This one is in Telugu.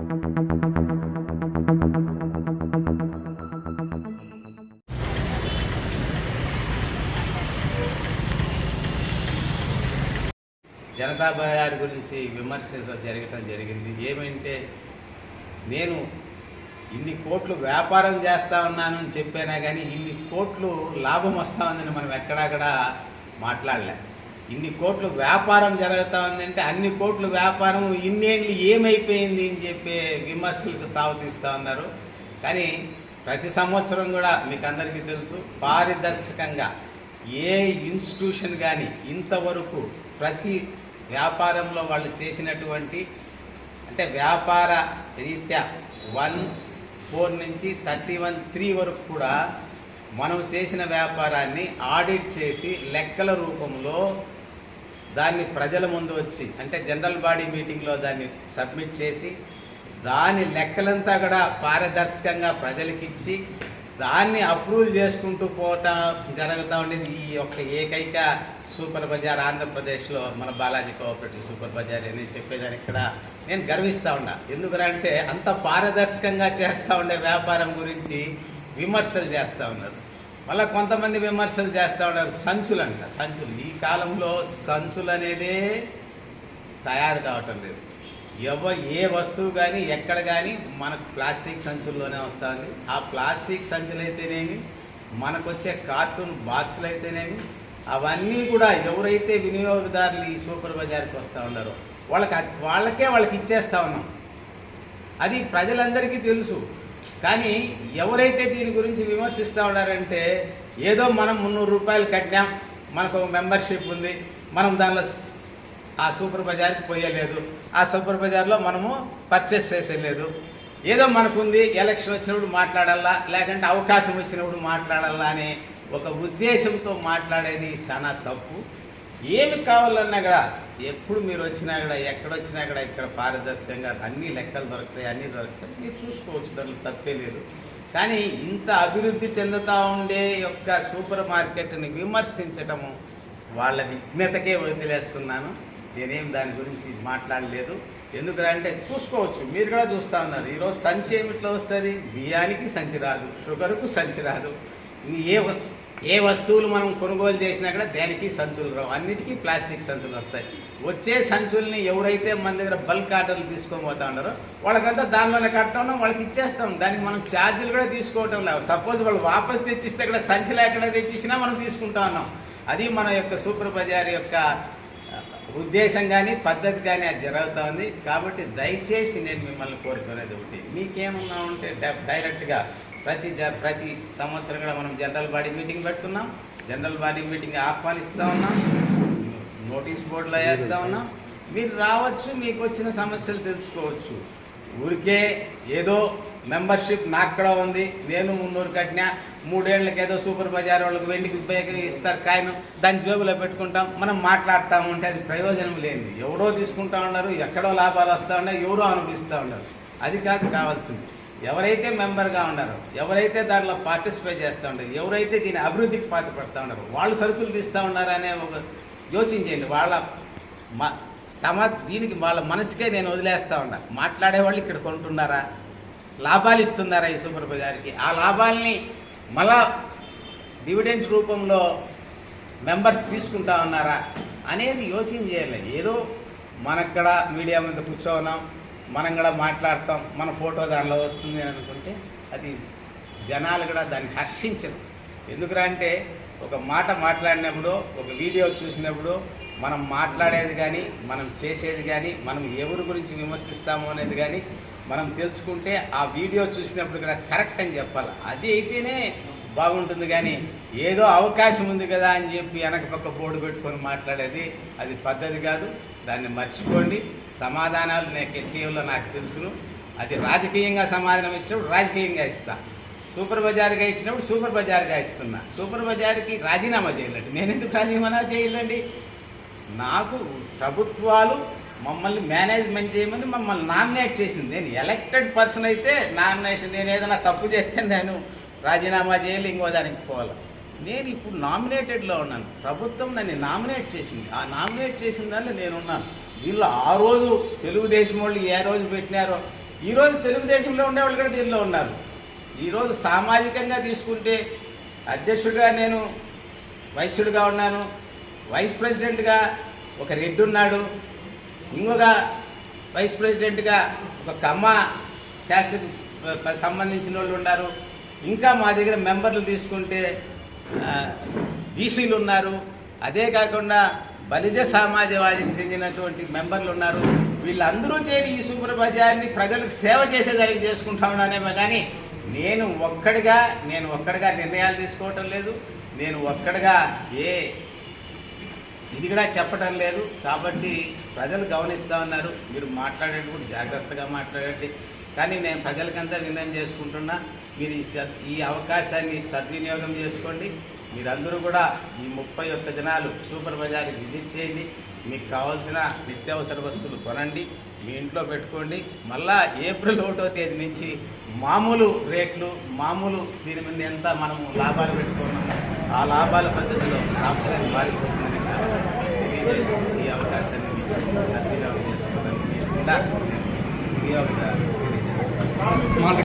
జనతా బజార్ గురించి విమర్శ జరగటం జరిగింది. ఏమంటే నేను ఇన్ని కోట్లు వ్యాపారం చేస్తా ఉన్నానని చెప్పినా చెప్పానా కానీ ఇన్ని కోట్లు లాభం వస్తా ఉందని మనం ఎక్కడక్కడ మాట్లాడలే. ఇన్ని కోట్లు వ్యాపారం జరుగుతూ ఉందంటే అన్ని కోట్లు వ్యాపారం ఇన్నేళ్ళు ఏమైపోయింది అని చెప్పే విమర్శలకు తావతీస్తూ ఉన్నారు. కానీ ప్రతి సంవత్సరం కూడా మీకు అందరికీ తెలుసు పారదర్శకంగా ఏ ఇన్స్టిట్యూషన్ కానీ ఇంతవరకు ప్రతి వ్యాపారంలో వాళ్ళు చేసినటువంటి అంటే వ్యాపార రీత్యా వన్ ఫోర్ నుంచి థర్టీ వన్ త్రీ వరకు కూడా మనం చేసిన వ్యాపారాన్ని ఆడిట్ చేసి లెక్కల రూపంలో దాన్ని ప్రజల ముందు వచ్చి అంటే జనరల్ బాడీ మీటింగ్లో దాన్ని సబ్మిట్ చేసి దాని లెక్కలంతా కూడా పారదర్శకంగా ప్రజలకిచ్చి దాన్ని అప్రూవల్ చేసుకుంటూ పోవటం జరుగుతూ ఉండేది ఈ యొక్క ఏకైక సూపర్ బజార్ ఆంధ్రప్రదేశ్లో మన బాలాజీ కోఆపరేటివ్ సూపర్ బజార్ అని చెప్పేదాన్ని ఇక్కడ నేను గర్విస్తూ ఉన్నా ఎందుకంటే అంత పారదర్శకంగా చేస్తూ ఉండే వ్యాపారం గురించి విమర్శలు చేస్తూ ఉన్నారు. మళ్ళీ కొంతమంది విమర్శలు చేస్తూ ఉన్నారు. సంచులు అంట సంచులు. ఈ కాలంలో సంచులు అనేదే తయారు కావటం లేదు. ఎవరు ఏ వస్తువు కానీ ఎక్కడ కానీ మనకు ప్లాస్టిక్ సంచుల్లోనే వస్తుంది. ఆ ప్లాస్టిక్ సంచులు అయితేనేమి మనకు వచ్చే కార్టూన్ బాక్సులు అయితేనేమి అవన్నీ కూడా ఎవరైతే వినియోగదారులు ఈ సూపర్ బజార్కి వస్తూ ఉన్నారో వాళ్ళకి వాళ్ళకే వాళ్ళకి ఇచ్చేస్తా ఉన్నాం. అది ప్రజలందరికీ తెలుసు. కానీ ఎవరైతే దీని గురించి విమర్శిస్తూ ఉన్నారంటే ఏదో మనం మున్నూరు రూపాయలు కట్టినాం మనకు ఒక మెంబర్షిప్ ఉంది మనం దానిలో ఆ సూపర్ బజార్కి పోయలేదు ఆ సూపర్ బజార్లో మనము పర్చేస్ చేసేయలేదు ఏదో మనకుంది ఎలక్షన్ వచ్చినప్పుడు మాట్లాడాలా లేకంటే అవకాశం వచ్చినప్పుడు మాట్లాడాలా అనే ఒక ఉద్దేశంతో మాట్లాడేది చాలా తప్పు. ఏమి కావాలన్నా కూడా ఎప్పుడు మీరు వచ్చినా కూడా ఎక్కడొచ్చినా కూడా ఇక్కడ పారదర్శకంగా అన్ని లెక్కలు దొరుకుతాయి అన్నీ దొరుకుతాయి. మీరు చూసుకోవచ్చు దాంట్లో తప్పే లేదు. కానీ ఇంత అభివృద్ధి చెందుతూ ఉండే యొక్క సూపర్ మార్కెట్ని విమర్శించటము వాళ్ళ విఘ్నతకే వదిలేస్తున్నాను. నేనేం దాని గురించి మాట్లాడలేదు. ఎందుకంటే చూసుకోవచ్చు మీరు కూడా చూస్తూ ఉన్నారు. ఈరోజు సంచి ఏమిట్లో వస్తుంది? బియ్యానికి సంచి రాదు షుగర్కు సంచి రాదు. ఏ ఏ వస్తువులు మనం కొనుగోలు చేసినా కూడా దేనికి సంచులు రావు. అన్నిటికీ ప్లాస్టిక్ సంచులు వస్తాయి. వచ్చే సంచుల్ని ఎవరైతే మన దగ్గర బల్క్ ఆర్డర్లు తీసుకొని పోతా ఉన్నారో వాళ్ళకంతా దానిలోనే కడతా ఉన్నాం వాళ్ళకి ఇచ్చేస్తాం. దానికి మనం ఛార్జీలు కూడా తీసుకోవటం లేదు సపోజ్ వాళ్ళు వాపస్ తెచ్చిస్తే కూడా సంచులు ఎక్కడ తెచ్చిచ్చినా మనం తీసుకుంటా ఉన్నాం. అది మన యొక్క సూపర్ బజార్ యొక్క ఉద్దేశం కానీ పద్ధతి కానీ అది జరుగుతూ ఉంది. కాబట్టి దయచేసి నేను మిమ్మల్ని కోరుకునేది ఒకటి. మీకేమన్నా ఉంటే డైరెక్ట్గా ప్రతి జ ప్రతి సంవత్సరం కూడా మనం జనరల్ బాడీ మీటింగ్ పెడుతున్నాం. జనరల్ బాడీ మీటింగ్ ఆహ్వానిస్తూ ఉన్నాం. నోటీస్ బోర్డులో వేస్తూ ఉన్నాం. మీరు రావచ్చు మీకు వచ్చిన సమస్యలు తెలుసుకోవచ్చు. ఊరికే ఏదో మెంబర్షిప్ నాకు కూడా ఉంది. నేను మున్నూరు కట్టినా మూడేళ్ళకి ఏదో సూపర్ బజార్ వాళ్ళకి వెండికి ఉపయోగం ఇస్తారు కాయను దాని జోబులో పెట్టుకుంటాం. మనం మాట్లాడుతూ ఉంటే అది ప్రయోజనం లేనిది. ఎవరో తీసుకుంటా ఉన్నారు ఎక్కడో లాభాలు వస్తూ ఉన్నాయి ఎవరో అనిపిస్తూ ఉన్నారు. అది కాదు కావాల్సింది. ఎవరైతే మెంబర్గా ఉన్నారో ఎవరైతే దాంట్లో పార్టిసిపేట్ చేస్తూ ఉంటారో ఎవరైతే దీని అభివృద్ధికి పాటుపడుతూ ఉన్నారో వాళ్ళు సరుకులు తీస్తూ ఉన్నారనే అనే ఒక యోచించండి వాళ్ళ మ సమ దీనికి వాళ్ళ మనసుకే నేను వదిలేస్తూ ఉన్నా. మాట్లాడే వాళ్ళు ఇక్కడ కొంటున్నారా? లాభాలు ఇస్తున్నారా ఈ సూపర్ బజార్కి ఆ లాభాల్ని మళ్ళా డివిడెంట్ రూపంలో మెంబర్స్ తీసుకుంటా ఉన్నారా అనేది యోచన చేయాలి. ఏదో మనక్కడ మీడియా మీద కూర్చోన్నాం మనం కూడా మాట్లాడతాం మన ఫోటో దానిలో వస్తుంది అనుకుంటే అది జనాలు కూడా దాన్ని హర్షించరు. ఎందుకురా అంటే ఒక మాట మాట్లాడినప్పుడు ఒక వీడియో చూసినప్పుడు మనం మాట్లాడేది కానీ మనం చేసేది కానీ మనం ఎవరి గురించి విమర్శిస్తాము అనేది కానీ మనం తెలుసుకుంటే ఆ వీడియో చూసినప్పుడు కూడా కరెక్ట్ అని చెప్పాలి. అది అయితేనే బాగుంటుంది కానీ ఏదో అవకాశం ఉంది కదా అని చెప్పి వెనక పక్క బోర్డు పెట్టుకొని మాట్లాడేది అది పద్ధతి కాదు. దాన్ని మర్చిపోండి. సమాధానాలు నాకు ఎట్లా నాకు తెలుసును. అది రాజకీయంగా సమాధానం ఇచ్చినప్పుడు రాజకీయంగా ఇస్తా. సూపర్ బజార్గా ఇచ్చినప్పుడు సూపర్ బజార్గా ఇస్తున్నా. సూపర్ బజార్కి రాజీనామా చేయలేండి. నేను ఎందుకు రాజీనామా చేయాలండి? నాకు ప్రభుత్వాలు మమ్మల్ని మేనేజ్మెంట్ చేయమని మమ్మల్ని నామినేట్ చేసింది. నేను ఎలక్టెడ్ పర్సన్ అయితే నామినేషన్ నేను ఏదైనా తప్పు చేస్తే నేను రాజీనామా చేయాలి ఇంకో దానికి పోవాలి. నేను ఇప్పుడు నామినేటెడ్లో ఉన్నాను. ప్రభుత్వం నన్ను నామినేట్ చేసింది. ఆ నామినేట్ చేసిన దానిలో నేను ఉన్నాను దీనిలో ఆ రోజు తెలుగుదేశం వాళ్ళు ఏ రోజు పెట్టినారో ఈరోజు తెలుగుదేశంలో ఉండేవాళ్ళు కూడా దీనిలో ఉన్నారు. ఈరోజు సామాజికంగా తీసుకుంటే అధ్యక్షుడిగా నేను వైశ్యుడిగా ఉన్నాను వైస్ ప్రెసిడెంట్గా ఒక రెడ్డి ఉన్నాడు ఇంకొక వైస్ ప్రెసిడెంట్గా ఒక కమ్మ క్యాస్ట్ సంబంధించిన వాళ్ళు ఉన్నారు. ఇంకా మా దగ్గర మెంబర్లు తీసుకుంటే బీసీలు ఉన్నారు. అదే కాకుండా బలిజ సమాజవాదికి చెందినటువంటి మెంబర్లు ఉన్నారు. వీళ్ళందరూ చేరి ఈ సూపర్ ప్రజలకు సేవ చేసేదానికి చేసుకుంటా ఉన్నానేమో కానీ నేను ఒక్కడిగా నేను ఒక్కడిగా నిర్ణయాలు తీసుకోవటం లేదు. నేను ఒక్కడిగా ఏ ఇది కూడా చెప్పటం లేదు. కాబట్టి ప్రజలు గమనిస్తూ ఉన్నారు. మీరు మాట్లాడేటప్పుడు జాగ్రత్తగా మాట్లాడండి. కానీ నేను ప్రజలకంతా వినయం చేసుకుంటున్నా మీరు ఈ సద్ ఈ అవకాశాన్ని సద్వినియోగం చేసుకోండి. మీరందరూ కూడా ఈ ముప్పై ఒక్క దినాలు సూపర్ బజార్కి విజిట్ చేయండి. మీకు కావాల్సిన నిత్యావసర వస్తువులు కొనండి మీ ఇంట్లో పెట్టుకోండి. మళ్ళా ఏప్రిల్ ఒకటో తేదీ నుంచి మామూలు రేట్లు మామూలు దీని మీద ఎంత మనము లాభాలు పెట్టుకున్నాము ఆ లాభాల పద్ధతిలో సాఫ్ట్వేర్ మారిపోతుందని ఈ అవకాశాన్ని సద్వినియోగం చేసుకోవడానికి కూడా వినియోగదారు స్మాల్